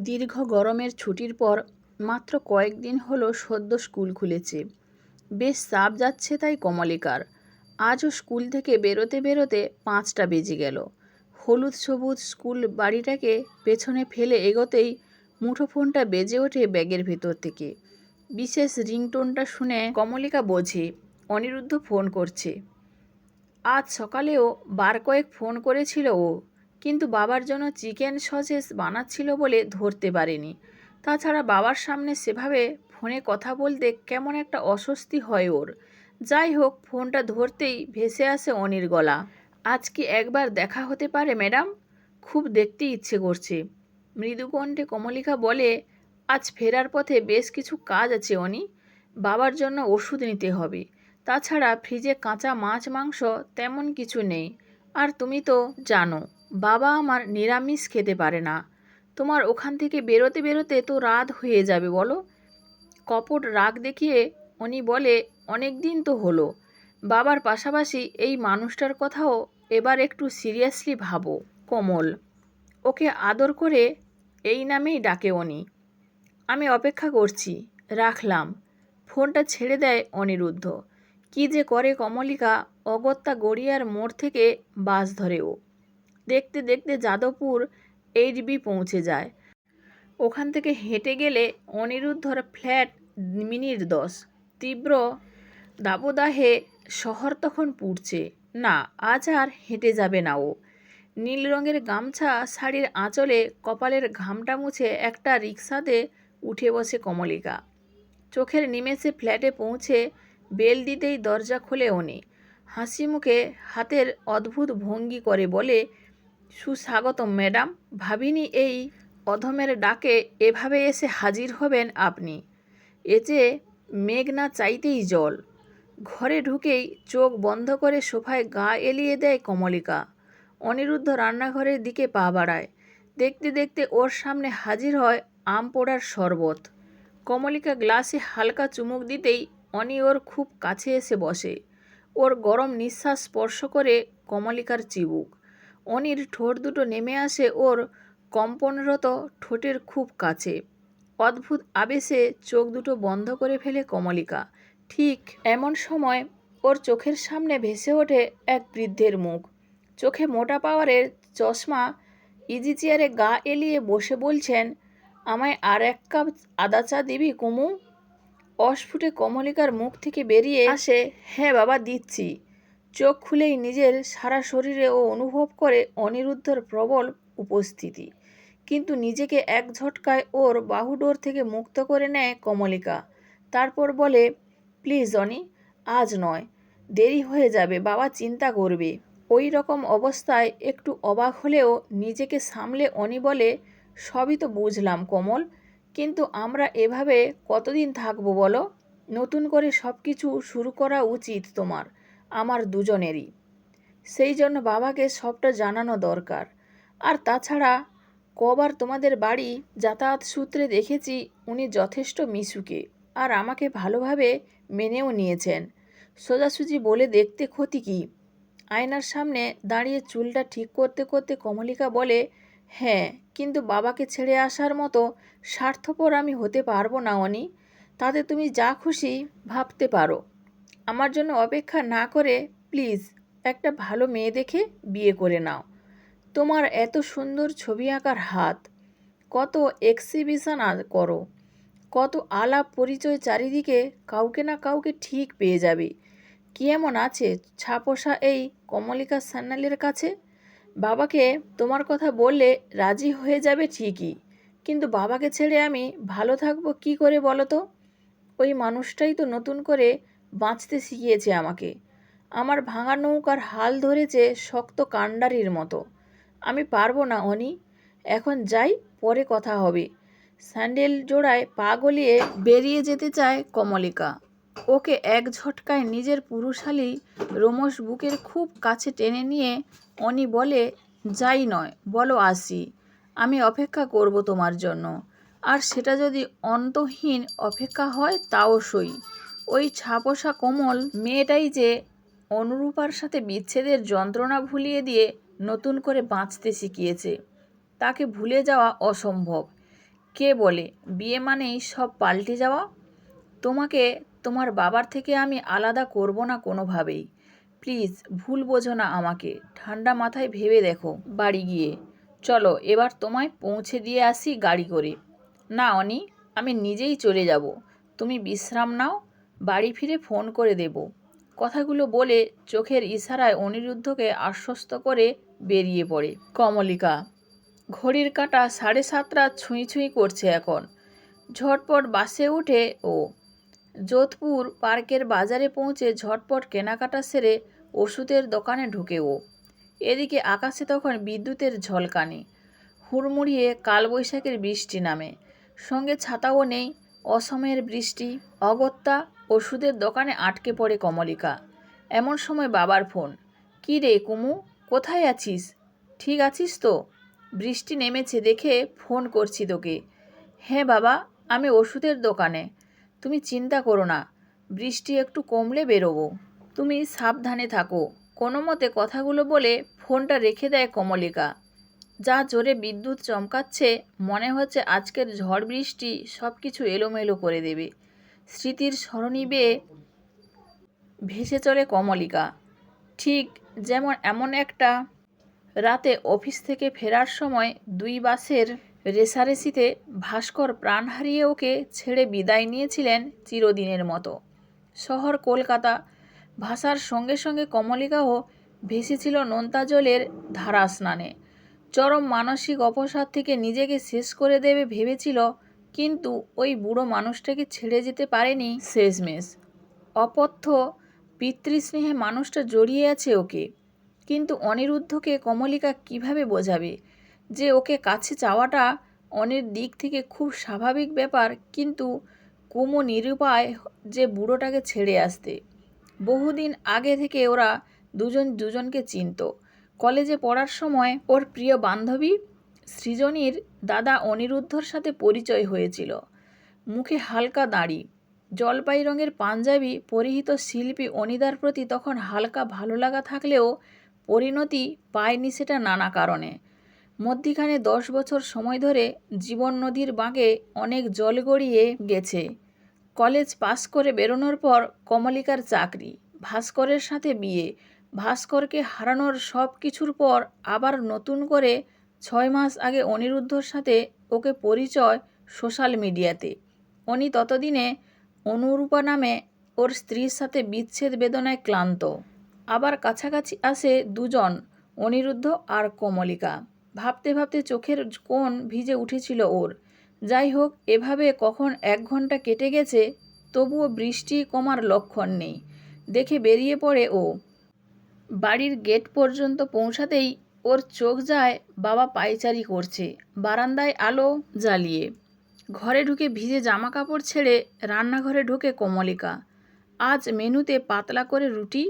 দীর্ঘ গরমের ছুটির পর মাত্র কয়েকদিন হলো সদ্য স্কুল খুলেছে। বেশ চাপ যাচ্ছে তাই কমলিকার। আজও স্কুল থেকে বেরোতে বেরোতে পাঁচটা বেজে গেল। হলুদ সবুজ স্কুল বাড়িটাকে পেছনে ফেলে এগোতেই মুঠোফোনটা বেজে ওঠে ব্যাগের ভেতর থেকে। বিশেষ রিংটোনটা শুনে কমলিকা বোঝে, অনিরুদ্ধ ফোন করছে। আজ সকালেও বার কয়েক ফোন করেছিল ও। কিন্তু বাবার জন্য চিকেন সসেস বানাচ্ছিল বলে ধরতে পারেনি। তাছাড়া বাবার সামনে সেভাবে ফোনে কথা বলতে কেমন একটা অস্বস্তি হয় ওর। যাই হোক, ফোনটা ধরতেই ভেসে আসে অনির গলা। আজ কি একবার দেখা হতে পারে, ম্যাডাম? খুব দেখতে ইচ্ছে করছে। মৃদুকণ্ঠে কমলিকা বলে, আজ ফেরার পথে বেশ কিছু কাজ আছে, অনি। বাবার জন্য ওষুধ নিতে হবে। তাছাড়া ফ্রিজে কাঁচা মাছ, মাংস তেমন কিছু নেই। আর তুমি তো জানো। বাবা আমার নিরামিষ খেতে পারে না। তোমার ওখান থেকে বেরোতে বেরোতে তো রাত হয়ে যাবে, বলো। কপট রাগ দেখিয়ে উনি বলে, অনেক দিন তো হলো। বাবার পাশাপাশি এই মানুষটার কথাও এবার একটু সিরিয়াসলি ভাবো, কমল। ওকে আদর করে এই নামেই ডাকে উনি। আমি অপেক্ষা করছি, রাখলাম। ফোনটা ছেড়ে দেয় অনিরুদ্ধ। কি যে করে কমলিকা, অগত্যা গড়িয়ার মোড় থেকে বাস ধরে ও। দেখতে দেখতে যাদবপুর এইচবি পৌঁছে যায়। ওখান থেকে হেঁটে গেলে অনিরুদ্ধর ফ্ল্যাট মিনিট দশ। তীব্র দাবদাহে শহর তখন পুড়ছে। না, আজ আর হেঁটে যাবে না ও। নীল রঙের গামছা শাড়ির আঁচলে কপালের ঘামটা মুছে একটা রিক্সাতে উঠে বসে কমলিকা। চোখের নিমেষে ফ্ল্যাটে পৌঁছে বেল দিতেই দরজা খোলে উনি। হাসি মুখে হাতের অদ্ভুত ভঙ্গি করে বলে সুস্বাগতম, ম্যাডাম। ভাবিনি এই অধমের ডাকে এভাবে এসে হাজির হবেন আপনি। এ যে মেঘ না চাইতেই জল। ঘরে ঢুকেই চোখ বন্ধ করে সোফায় গা এলিয়ে দেয় কমলিকা। অনিরুদ্ধ রান্নাঘরের দিকে পা বাড়ায়। দেখতে দেখতে ওর সামনে হাজির হয় আম পোড়ার শরবত। কমলিকা গ্লাসে হালকা চুমুক দিতেই অনি ওর খুব কাছে এসে বসে। ওর গরম নিঃশ্বাস স্পর্শ করে কমলিকার চিবুক। অনির ঠোঁট দুটো নেমে আসে ওর কম্পনরত ঠোঁটের খুব কাছে। অদ্ভুত আবেশে চোখ দুটো বন্ধ করে ফেলে কমলিকা। ঠিক এমন সময় ওর চোখের সামনে ভেসে ওঠে এক বৃদ্ধের মুখ। চোখে মোটা পাওয়ারের চশমা ইজি চেয়ারে গা এলিয়ে বসে বলছেন, আমায় আর এক কাপ আদা চা দিবি কুমু? অস্ফুটে কমলিকার মুখ থেকে বেরিয়ে আসে হ্যাঁ বাবা, দিচ্ছি। চোখ খুলেই নিজের সারা শরীরে ও অনুভব করে অনিরুদ্ধর প্রবল উপস্থিতি। কিন্তু নিজেকে এক ঝটকায় ওর বাহুডোর থেকে মুক্ত করে নেয় কমলিকা। তারপর বলে, প্লিজ অনি আজ নয়। দেরি হয়ে যাবে, বাবা চিন্তা করবে। ওই রকম অবস্থায় একটু অবাক হলেও নিজেকে সামলে অনি বলে, সবই তো বুঝলাম, কমল। কিন্তু আমরা এভাবে কতদিন থাকব বলো? নতুন করে সব কিছু শুরু করা উচিত তোমার। আমার দুজনেরই। সেই জন্য বাবাকে সবটা জানানো দরকার। আর তাছাড়া কবার তোমাদের বাড়ি যাতায়াত সূত্রে দেখেছি উনি যথেষ্ট মিশুকে আর আমাকে ভালোভাবে মেনেও নিয়েছেন। সোজাসুজি বলে দেখতে ক্ষতি কী? আয়নার সামনে দাঁড়িয়ে চুলটা ঠিক করতে করতে কমলিকা বলে হ্যাঁ কিন্তু বাবাকে ছেড়ে আসার মতো স্বার্থপর আমি হতে পারব না অনি। তাতে তুমি যা খুশি ভাবতে পারো। আমার জন্য অপেক্ষা না করে, প্লিজ, একটা ভালো মেয়ে দেখে বিয়ে করে নাও। তোমার এত সুন্দর ছবি আঁকার হাত। কত এক্সিবিশন করো। কত আলাপ পরিচয় চারিদিকে কাউকে না কাউকে ঠিক পেয়ে যাবে। কি এমন আছে ছাপোষা এই কমলিকা সান্যালের কাছে? বাবাকে তোমার কথা বললে রাজি হয়ে যাবে ঠিকই, কিন্তু বাবাকে ছেড়ে আমি ভালো থাকব কি করে বলো তো? ওই মানুষটাই তো নতুন করে বাঁচতে শিখিয়েছে আমাকে। আমার ভাঙা নৌকার হাল ধরেছে শক্ত কাণ্ডারির মতো। আমি পারব না, অনি। এখন যাই, পরে কথা হবে। স্যান্ডেল জোড়ায় পা গলিয়ে বেরিয়ে যেতে চায় কমলিকা। ওকে এক ঝটকায় নিজের পুরুষালী রোমশ বুকের খুব কাছে টেনে নিয়ে অনি বলে, যাই নয়, বলো আসি। আমি অপেক্ষা করব তোমার জন্য। আর সেটা যদি অন্তহীন অপেক্ষা হয়, তাও সই। ওই ছাপোষা কোমল মেয়েটাই যে অনুরূপার সাথে বিচ্ছেদের যন্ত্রণা ভুলিয়ে দিয়ে নতুন করে বাঁচতে শিখিয়েছে, তাকে ভুলে যাওয়া অসম্ভব। কে বলে, বিয়ে মানেই সব পাল্টে যাওয়া? তোমাকে তোমার বাবার থেকে আমি আলাদা করব না কোনোভাবেই। প্লিজ, ভুল বোঝো না আমাকে। ঠান্ডা মাথায় ভেবে দেখো, বাড়ি গিয়ে। চলো, এবার তোমায় পৌঁছে দিয়ে আসি গাড়ি করে। না, অনি, আমি নিজেই চলে যাব। তুমি বিশ্রাম নাও। বাড়ি ফিরে ফোন করে দেব। কথাগুলো বলে চোখের ইশারায় অনিরুদ্ধকে আশ্বস্ত করে বেরিয়ে পড়ে। কমলিকা, ঘড়ির কাঁটা সাড়ে সাতটা ছুঁই ছুঁই করছে এখন। ঝটপট বাসে উঠে ও যোধপুর পার্কের বাজারে পৌঁছে ঝটপট কেনাকাটা সেরে ওষুধের দোকানে ঢুকে ও। এদিকে আকাশে তখন বিদ্যুতের ঝলকানি, হুড়মুড়িয়ে কালবৈশাখের বৃষ্টি নামে। সঙ্গে ছাতাও নেই, অসময়ের বৃষ্টি, অগত্যা ওষুধের দোকানে আটকে পড়ে কমলিকা। এমন সময় বাবার ফোন, কী রে কুমু, কোথায় আছিস? ঠিক আছিস তো? বৃষ্টি নেমেছে দেখে ফোন করছি তোকে। হ্যাঁ বাবা, আমি ওষুধের দোকানে। তুমি চিন্তা করো না, বৃষ্টি একটু কমলে বেরোবো। তুমি সাবধানে থাকো। কোনো মতে কথাগুলো বলে ফোনটা রেখে দেয় কমলিকা। যা জোরে বিদ্যুৎ চমকাচ্ছে, মনে হচ্ছে আজকের ঝড় বৃষ্টি সব কিছু এলোমেলো করে দেবে। স্মৃতির স্মরণী বেয়ে ভেসে চলে কমলিকা। ঠিক যেমন এমন একটা রাতে অফিস থেকে ফেরার সময় দুই বাসের রেসারেসিতে ভাস্কর প্রাণ হারিয়ে ওকে ছেড়ে বিদায় নিয়েছিলেন চিরদিনের মতো। শহর কলকাতা ভাষার সঙ্গে সঙ্গে কমলিকাও ভেসেছিল নোনতা জলের ধারা স্নানে চরম মানসিক অপসাদ থেকে নিজেকে শেষ করে দেবে ভেবেছিল কিন্তু ওই বুড়ো মানুষটাকে ছেড়ে যেতে পারেনি। শেষমেশ। অপথ্য পিতৃস্নেহে মানুষটা জড়িয়ে আছে ওকে। কিন্তু অনিরুদ্ধকে কমলিকা কীভাবে বোঝাবে? যে ওকে কাছে চাওয়াটা অনির দিক থেকে খুব স্বাভাবিক ব্যাপার কিন্তু কুমু নিরুপায় যে বুড়োটাকে ছেড়ে আসতে। বহুদিন আগে থেকে ওরা দুজন দুজনকে চিনত। কলেজে পড়ার সময় ওর প্রিয় বান্ধবী সৃজনীর দাদা অনিরুদ্ধর সাথে পরিচয় হয়েছিল। মুখে হালকা দাড়ি, জলপাই রঙের পাঞ্জাবি, পরিহিত শিল্পী অনিদার প্রতি তখন হালকা ভালো লাগা থাকলেও পরিণতি পায়নি সেটা নানা কারণে। মধ্যিখানে দশ বছর সময় ধরে জীবন নদীর বাঁকে অনেক জল গড়িয়ে গেছে। কলেজ পাশ করে বেরোনোর পর কমলিকার চাকরি, ভাস্করের সাথে বিয়ে, ভাস্করকে হারানোর সব কিছুর পর আবার নতুন করে ছয় মাস আগে অনিরুদ্ধর সাথে ওকে পরিচয় সোশ্যাল মিডিয়াতে। উনি ততদিনে অনুরূপা নামে ওর স্ত্রীর সাথে বিচ্ছেদ বেদনায় ক্লান্ত। আবার কাছাকাছি আসে দুজন, অনিরুদ্ধ আর কমলিকা। ভাবতে ভাবতে চোখের কোণ ভিজে উঠেছিল ওর। যাই হোক, এভাবে কখন এক ঘণ্টা কেটে গেছে, তবুও বৃষ্টি কমার লক্ষণ নেই। দেখে বেরিয়ে পড়ে ও। বাড়ির গেট পর্যন্ত পৌঁছাতেই ওর চোখ যায় বাবা পায়চারি করছে, বারান্দায় আলো জ্বালিয়ে। ঘরে ঢুকে ভিজে জামা কাপড় ছেড়ে রান্নাঘরে ঢোকে কমলিকা। আজ মেনুতে পাতলা করে রুটি,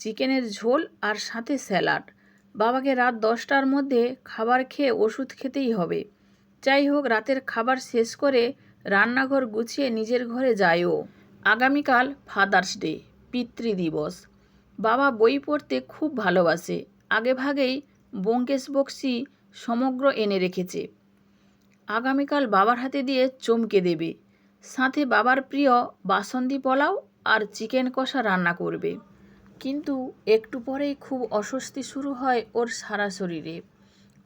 চিকেনের ঝোল আর সাথে স্যালাড। বাবাকে রাত দশটার মধ্যে খাবার খেয়ে ওষুধ খেতেই হবে। যাই হোক, রাতের খাবার শেষ করে রান্নাঘর গুছিয়ে নিজের ঘরে যায় ও আগামীকাল ফাদার্স ডে পিতৃদিবস। বাবা বই পড়তে খুব ভালোবাসে। আগেভাগেই ব্যোমকেশ বক্সি সমগ্র এনে রেখেছে। আগামীকাল বাবার হাতে দিয়ে চমকে দেবে। সাথে বাবার প্রিয় বাসন্তী পোলাও আর চিকেন কষা রান্না করবে। কিন্তু একটু পরেই খুব অস্বস্তি শুরু হয় ওর সারা শরীরে।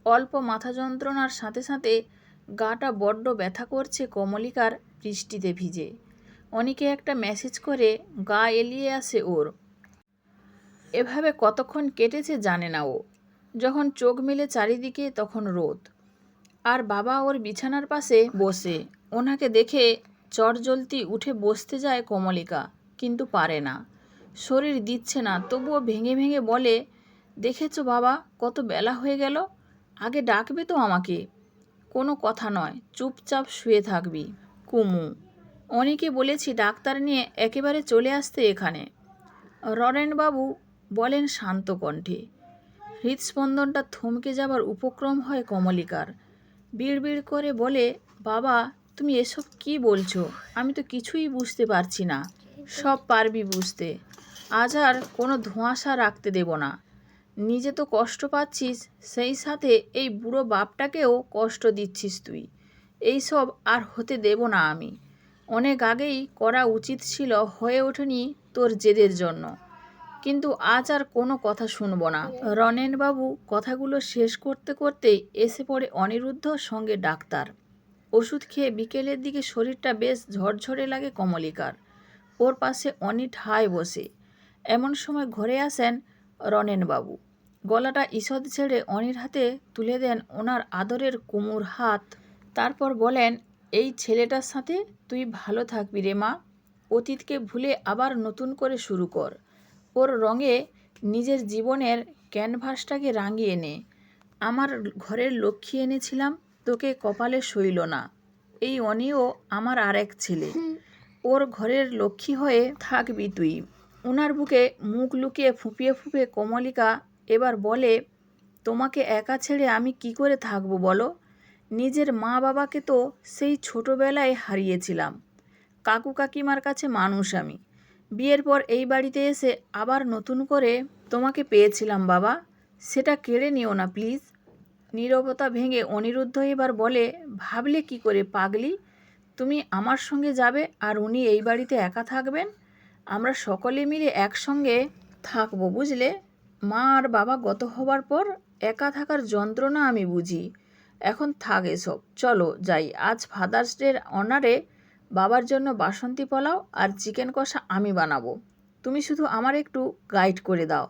অল্প মাথা যন্ত্রণার সাথে সাথে গাটা বড্ড ব্যথা করছে কমলিকার বৃষ্টিতে ভিজে। অনেকে একটা মেসেজ করে গা এলিয়ে আসে ওর। এভাবে কতক্ষণ কেটেছে জানে না ও। যখন চোখ মেলে চারিদিকে তখন রোদ। আর বাবা ওর বিছানার পাশে বসে। ওনাকে দেখে চটজলতি উঠে বসতে যায় কমলিকা, কিন্তু পারে না। শরীর দিচ্ছে না, তবুও ভেঙে ভেঙে বলে, দেখেছ বাবা, কত বেলা হয়ে গেল? আগে ডাকবে তো আমাকে। কোনো কথা নয়, চুপচাপ শুয়ে থাকবি। কুমু, অনেকে বলেছি ডাক্তার নিয়ে একেবারে চলে আসতে এখানে। ররেনবাবু বলেন শান্ত কণ্ঠে হৃদস্পন্দনটা থমকে যাবার উপক্রম হয় কমলিকার। বিড়বিড় করে বলে, বাবা, তুমি এসব কি বলছো? আমি তো কিছুই বুঝতে পারছি না। সব পারবি বুঝতে। আজ আর কোনো ধোঁয়াশা রাখতে দেব না। নিজে তো কষ্ট পাচ্ছিস, সেই সাথে এই বুড়ো বাপটাকেও কষ্ট দিচ্ছিস তুই। এই সব আর হতে দেব না আমি। অনেক আগেই করা উচিত ছিল হয়ে ওঠেনি তোর জেদের জন্য। কিন্তু আজ আর কোনো কথা শুনব না। রনেনবাবু কথাগুলো শেষ করতে করতেই এসে পড়ে অনিরুদ্ধ সঙ্গে ডাক্তার। ওষুধ খেয়ে বিকেলের দিকে শরীরটা বেশ ঝরঝরে লাগে কমলিকার। ওর পাশে অনি ঠায় বসে। এমন সময় ঘরে আসেন রনেনবাবু গলাটা ঈষৎ ছেড়ে অনির হাতে তুলে দেন ওনার আদরের কুমুর হাত। তারপর বলেন, এই ছেলেটার সাথে তুই ভালো থাকবি রে মা। অতীতকে ভুলে আবার নতুন করে শুরু কর। ওর রঙে নিজের জীবনের ক্যানভাসটাকে রাঙিয়ে নে। আমার ঘরের লক্ষ্মী এনেছিলাম তোকে কপালে সইল না। এই অনিও আমার আর এক ছেলে ওর ঘরের লক্ষ্মী হয়ে থাকবি তুই। ওনার বুকে মুখ লুকিয়ে ফুপিয়ে ফুপিয়ে কমলিকা এবার বলে তোমাকে একা ছেড়ে আমি কি করে থাকব বলো? নিজের মা বাবাকে তো সেই ছোটোবেলায় হারিয়েছিলাম। কাকু কাকিমার কাছে মানুষ আমি। বিয়ের পর এই বাড়িতে এসে আবার নতুন করে তোমাকে পেয়েছিলাম বাবা। সেটা কেড়ে নিও না, প্লিজ। নীরবতা ভেঙে অনিরুদ্ধ এবার বলে, ভাবলে কি করে পাগলি? তুমি আমার সঙ্গে যাবে আর উনি এই বাড়িতে একা থাকবেন? আমরা সকলে মিলে একসঙ্গে থাকব বুঝলে? মা আর বাবা গত হবার পর একা থাকার যন্ত্রণা আমি বুঝি। এখন থাক এসব। চলো যাই। আজ ফাদার্স ডের অনারে বাবার জন্য বাসন্তী পোলাও আর চিকেন কষা আমি বানাবো। তুমি শুধু আমার একটু গাইড করে দাও।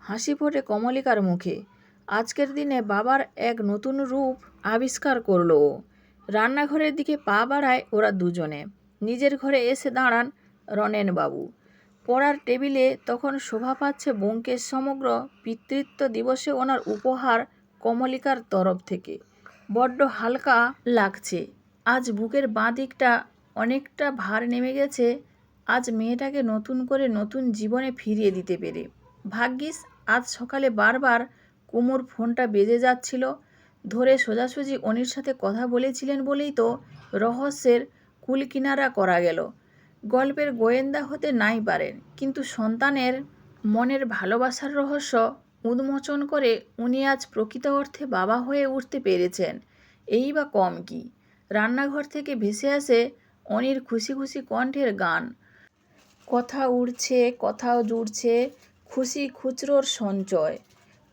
হাসি ফোটে কমলিকার মুখে। আজকের দিনে বাবার এক নতুন রূপ আবিষ্কার করল ও। রান্নাঘরের দিকে পা বাড়ায় ওরা দুজনে। নিজের ঘরে এসে দাঁড়ান রনেনবাবু পড়ার টেবিলে তখন শোভা পাচ্ছে বঙ্কেশ সমগ্র পিতৃত্ব দিবসে ওনার উপহার কমলিকার তরফ থেকে। বড্ড হালকা লাগছে। আজ বুকের বাঁ দিকটা অনেকটা ভার নেমে গেছে, আজ মেয়েটাকে নতুন করে নতুন জীবনে ফিরিয়ে দিতে পেরে। ভাগ্যিস, আজ সকালে বারবার কুমুর ফোনটা বেজে যাচ্ছিল। ধরে সোজাসুজি অনির সাথে কথা বলেছিলেন বলেই তো রহস্যের কুলকিনারা করা গেল। গল্পের গোয়েন্দা হতে নাই পারেন, কিন্তু সন্তানের মনের ভালোবাসার রহস্য উন্মোচন করে উনি আজ প্রকৃত অর্থে বাবা হয়ে উঠতে পেরেছেন। এই বা কম কি? রান্নাঘর থেকে ভেসে আসে অনির খুশি খুশি কণ্ঠের গান। কথা উড়ছে, কথাও জুড়ছে, খুশি খুচরোর সঞ্চয়।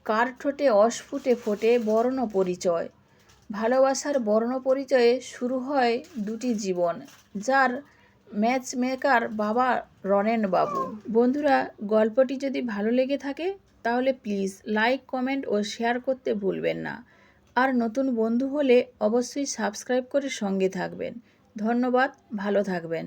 কার ঠোঁটে অস্ফুটে ফোটে বর্ণ পরিচয়। ভালোবাসার বর্ণ পরিচয়ে শুরু হয় দুটি জীবন, যার ম্যাচ মেকার বাবা রনেন বাবু। বন্ধুরা, গল্পটি যদি ভালো লেগে থাকে, তাহলে প্লিজ লাইক, কমেন্ট ও শেয়ার করতে ভুলবেন না। আর নতুন বন্ধু হলে অবশ্যই সাবস্ক্রাইব করে সঙ্গে থাকবেন। ধন্যবাদ ভালো থাকবেন।